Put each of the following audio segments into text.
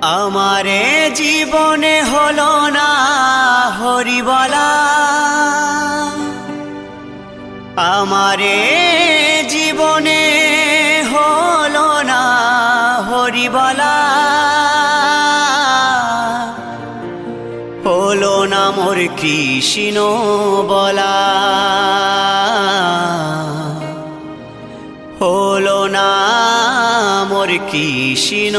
আমারে জীবনে হল না হরিবলা। আমারে জীবনে হল না হরিবলা। হল না মোর কৃষ্ণ বলা হল না মোর কৃষ্ণ।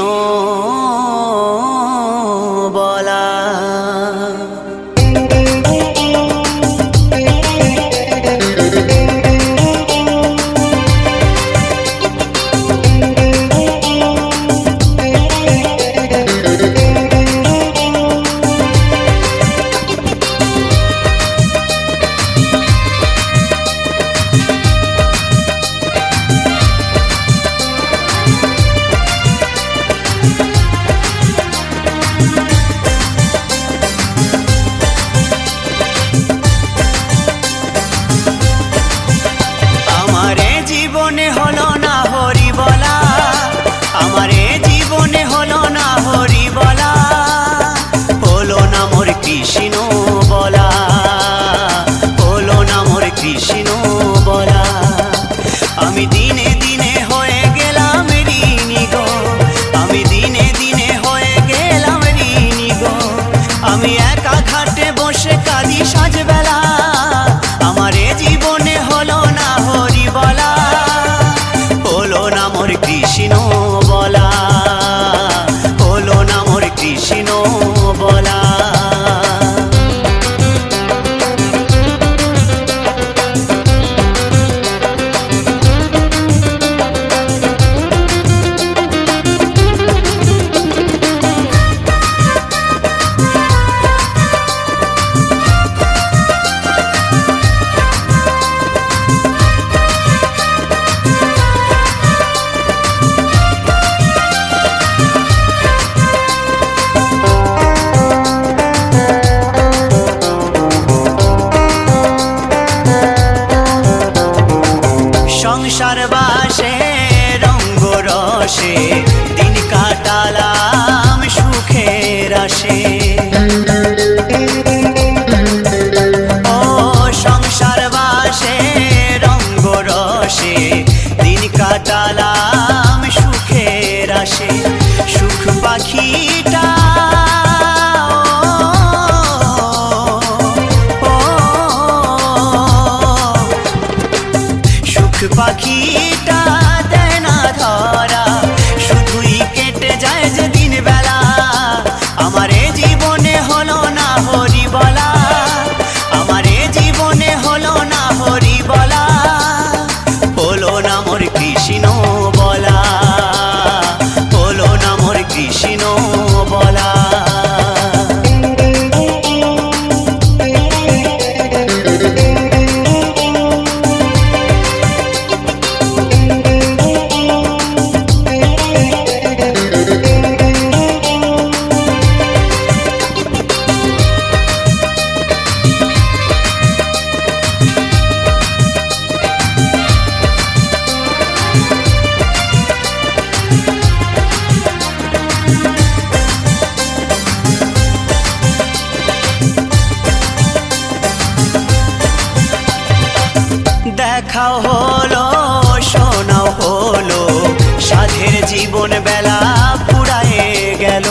কথা হলো, শোনাও হলো। সাধের জীবন বেলা পুরায়ে গেল।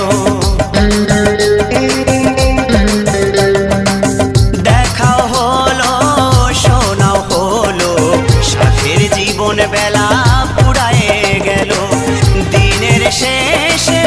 শোনাও জীবন বেলা পুরায়ে গেল। দিনের শেষে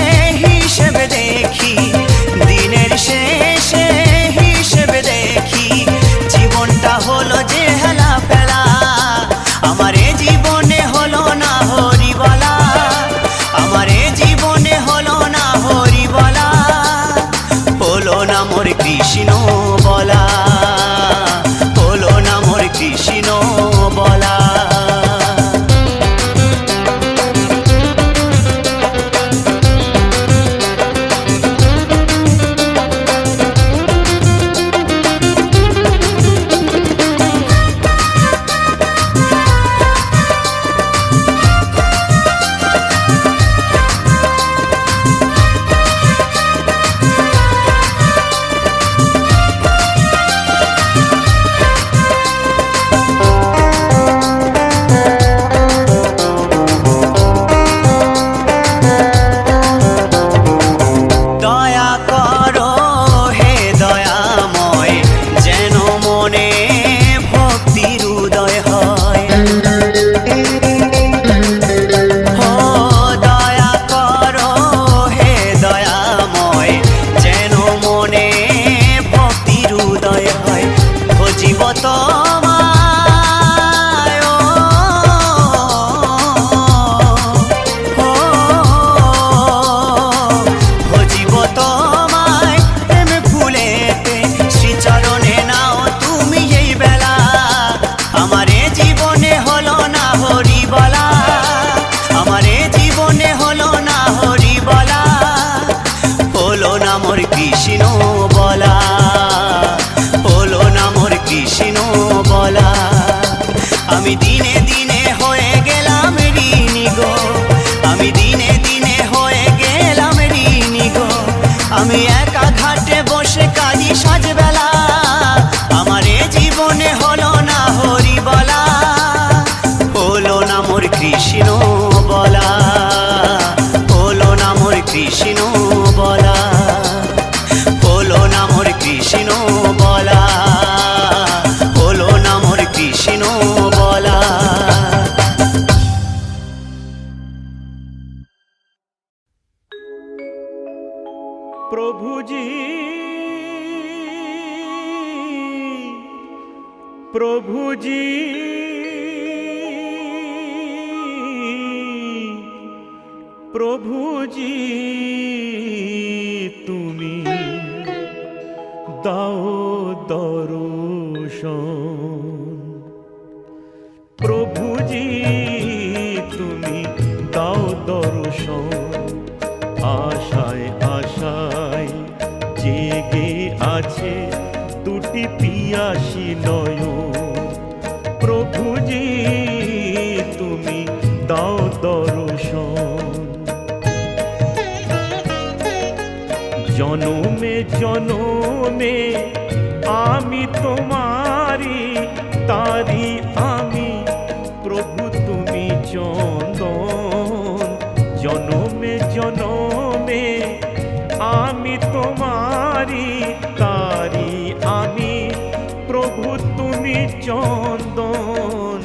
প্রভুজি তুমি দাও দর্শন। প্রভুজি তুমি দাও দর্শন। আশায় আশায় জেগে আছে জনমে আমি তোমারি, তারি আমি। প্রভু, তুমি চন্দন। জনমে জনমে আমি তোমারি, তারি আমি। প্রভু, তুমি চন্দন।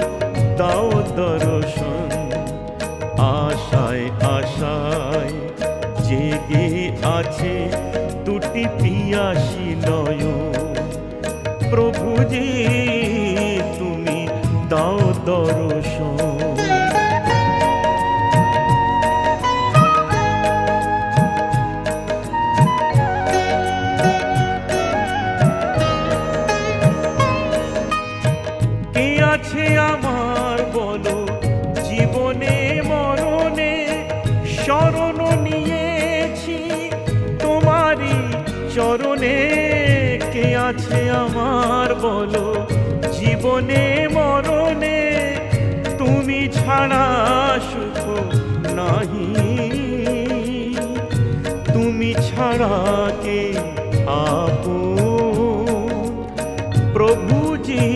দাও দর্শন, আশায় আশায়। জেগে আছে দুটি পিয়াসী নয় প্রভুজি তুমি দাও দর্শন। কে আছে আমার জীবনে মরণে তুমি ছাড়া সুখ নাহি। তুমি ছাড়া কে আপন? প্রভুজি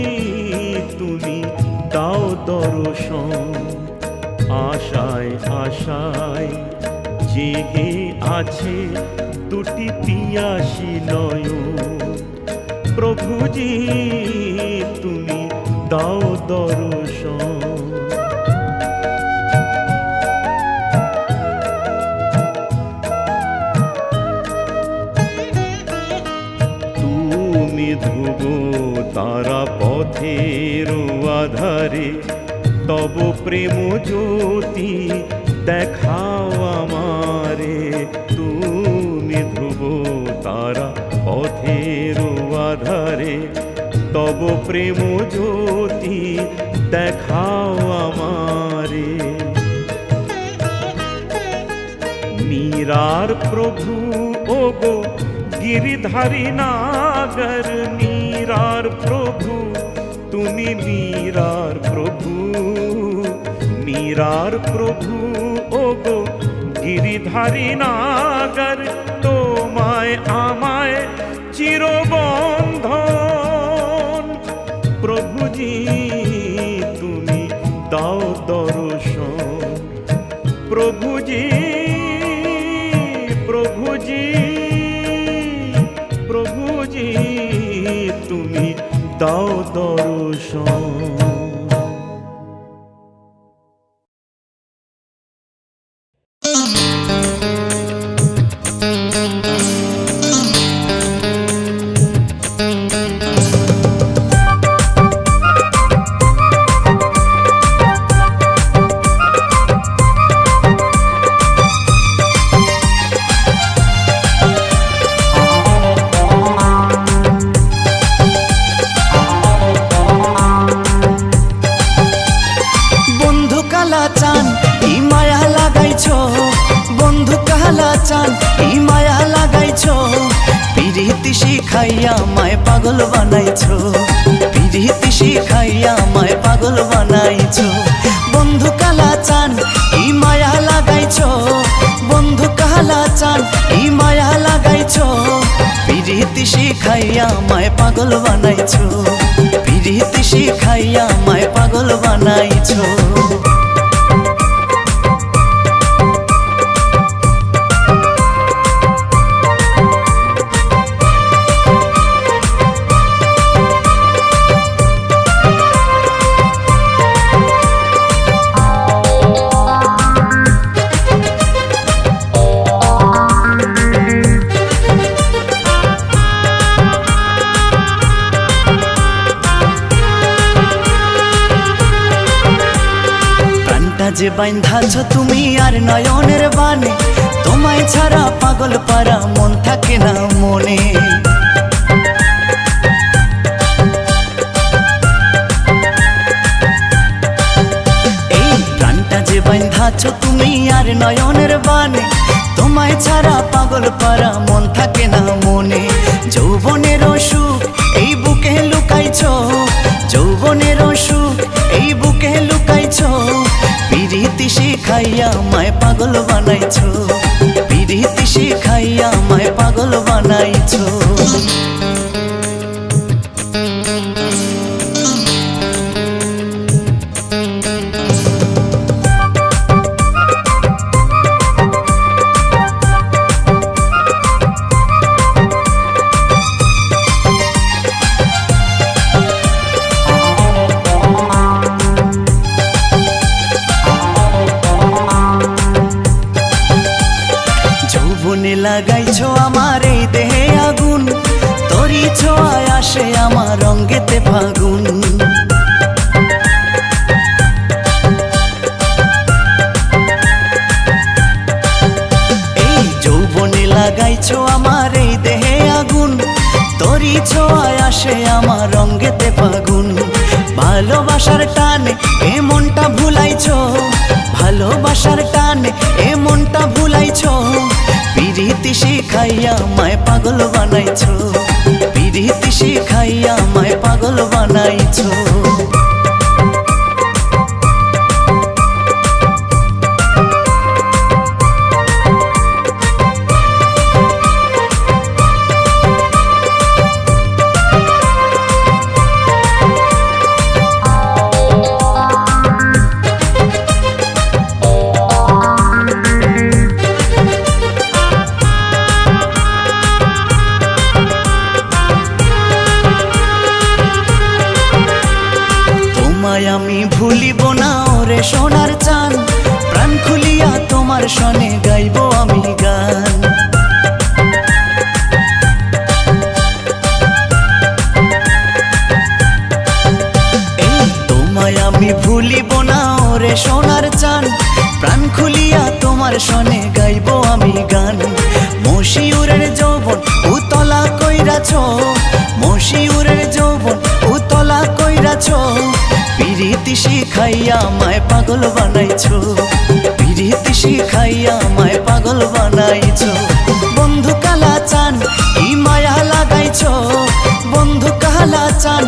তুমি দাও দর্শন আশায় আশায়। জেগে আছে দুটি পিয়াসী নয় প্রভুজি তুমি দাও দর্শন। তুমি ধ্রুব তারা পথের আধারে, তব প্রেম জ্যোতি দেখাও আমারে। তুমি ধ্রুব তারা পথের আধারে তব প্রেম জ্যোতি দেখাও আমারে। মীরার প্রভু ও গো গিরিধারী নাগর, মীরার প্রভু, তুমি মীরার প্রভু। মীরার প্রভু ও গো গিরিধারী নাগর, তোমায় আমায় চিরবন্ধন প্রভুজি তুমি দাও দর্শন। প্রভুজি প্রভুজি প্রভুজি তুমি দাও দর্শন। পাগল বানাইছো। বন্ধু কালা চান ই মায়া লাগাইছো। বন্ধু কালা চান ই মায়া লাগাইছো। পিরিতি শিখাইয়া মায় পাগল বানাইছো। পিরিতি শিখাইয়া মায় পাগল বানাইছো। বাইন্ধাছ তুমি আর নয়নের বানে তোমায় ছাড়া পাগল পারা মন থাকে না মনে। এই প্রাণটা যে বাইন্ধাছ তুমি আর নয়নের বানে তোমায় ছাড়া পাগল পারা মন শিখাইয়া মায় পাগল বানাইছো। পিরিতি শিখাইয়া মায় পাগল বানাইছ। যৌবনে লাগাইছো আমার এই দেহে আগুন। তরি ছোঁয়ায় আসে আমার রঙ্গেতে ফাগুন। লাগাইছো আমার এই দেহে আগুন। আসে আমার ফাগুন। ভালোবাসার টানে এ মনটা ভুলাইছো। ভালোবাসার টানে শিখাইয়া মায় পাগল বানাইছো পিরিতি শিখাইয়া মায় পাগল বানাইছো। ভুলিব না ওরে সোনার চান। প্রাণ খুলিয়া তোমার সনে গাইব আমি গান। মশিউরের যৌবন উতলা কইরাছ, মশিউরের যৌবন উতলা কইরাছ। পিরিতি শিখাইয়া মায় পাগল বানাইছো, পিরিতি শিখাইয়া মায় পাগল বানাইছো। বন্ধু কালা চান, ই মায়া লাগাইছো, বন্ধু কালা চান